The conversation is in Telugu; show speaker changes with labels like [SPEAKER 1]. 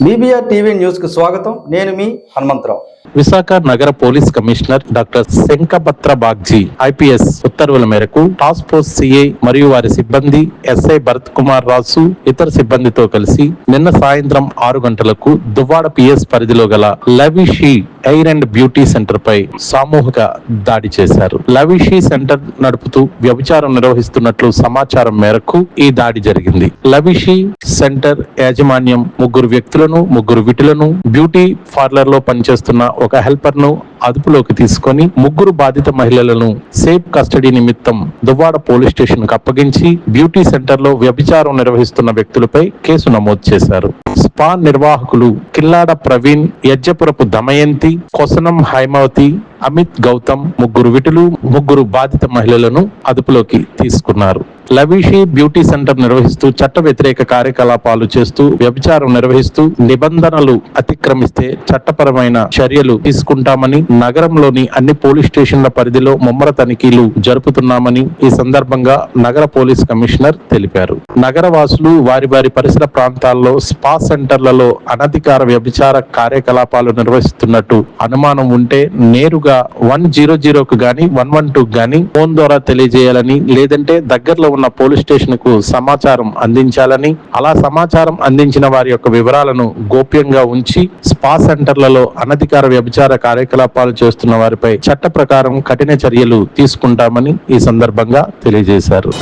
[SPEAKER 1] బీబీఆర్ టీవీ న్యూస్కు స్వాగతం. నేను మీ హనుమంతరావు.
[SPEAKER 2] విశాఖ నగర police commissioner doctor Shankhabrata Bagchi IPS ఉత్తర్వుల మేరకు టాస్క్ ఫోర్స్ సిఐ మరియు వారి సిబ్బంది ఎస్ఐ భరత్ కుమార్ రాసు ఇతర సిబ్బందితో కలిసి నిన్న సాయంత్రం ఆరు గంటలకు దువ్వాడ పిఎస్ పరిధిలో గల లవిషీ ఎయిర్ అండ్ బ్యూటీ సెంటర్ పై సామూహిక దాడి చేశారు. లవిషి సెంటర్ నడుపుతూ వ్యభిచారం నిర్వహిస్తున్నట్లు సమాచారం మేరకు ఈ దాడి జరిగింది. లవిషి సెంటర్ యాజమాన్యం ముగ్గురు వ్యక్తులను ముగ్గురు విటులను బ్యూటీ పార్లర్లో పనిచేస్తున్న ఒక హెల్పర్ను అదుపులోకి తీసుకొని ముగ్గురు బాధిత మహిళలను సేఫ్ కస్టడీ నిమిత్తం దువ్వాడ పోలీస్ స్టేషన్కు అప్పగించి బ్యూటీ సెంటర్లో వ్యభిచారం నిర్వహిస్తున్న వ్యక్తులపై కేసు నమోదు చేశారు. స్పా నిర్వాహకులు కిల్లాడ ప్రవీణ్ యజ్జపురపు దమయంతి కొసనం హైమావతి అమిత్ గౌతమ్ ముగ్గురు విటులు ముగ్గురు బాధిత మహిళలను అదుపులోకి తీసుకున్నారు. లవిషి బ్యూటీ సెంటర్ నిర్వహిస్తూ చట్ట వ్యతిరేక కార్యకలాపాలు చేస్తూ వ్యభిచారం నిర్వహిస్తూ నిబంధనలు అతిక్రమిస్తే చట్టపరమైన చర్యలు తీసుకుంటామని నగరంలోని అన్ని పోలీస్ స్టేషన్ల పరిధిలో ముమ్మర తనిఖీలు జరుపుతున్నామని ఈ సందర్భంగా నగర పోలీస్ కమిషనర్ తెలిపారు. నగర వాసులు వారి వారి పరిసర ప్రాంతాల్లో స్పా సెంటర్లలో అనధికార వ్యభిచార కార్యకలాపాలు నిర్వహిస్తున్నట్టు అనుమానం ఉంటే నేరుగా వన్ జీరో జీరోకు కానీ వన్ వన్ టూ కానీ ఫోన్ ద్వారా తెలియజేయాలని లేదంటే దగ్గరలో ఉన్న పోలీస్ స్టేషన్కు సమాచారం అందించాలని అలా సమాచారం అందించిన వారి యొక్క వివరాలను గోప్యంగా ఉంచి స్పా సెంటర్లలో అనధికార వ్యభిచార కార్యకలాపాలు చేస్తున్న వారిపై చట్ట ప్రకారం కఠిన చర్యలు తీసుకుంటామని ఈ సందర్భంగా తెలియజేశారు.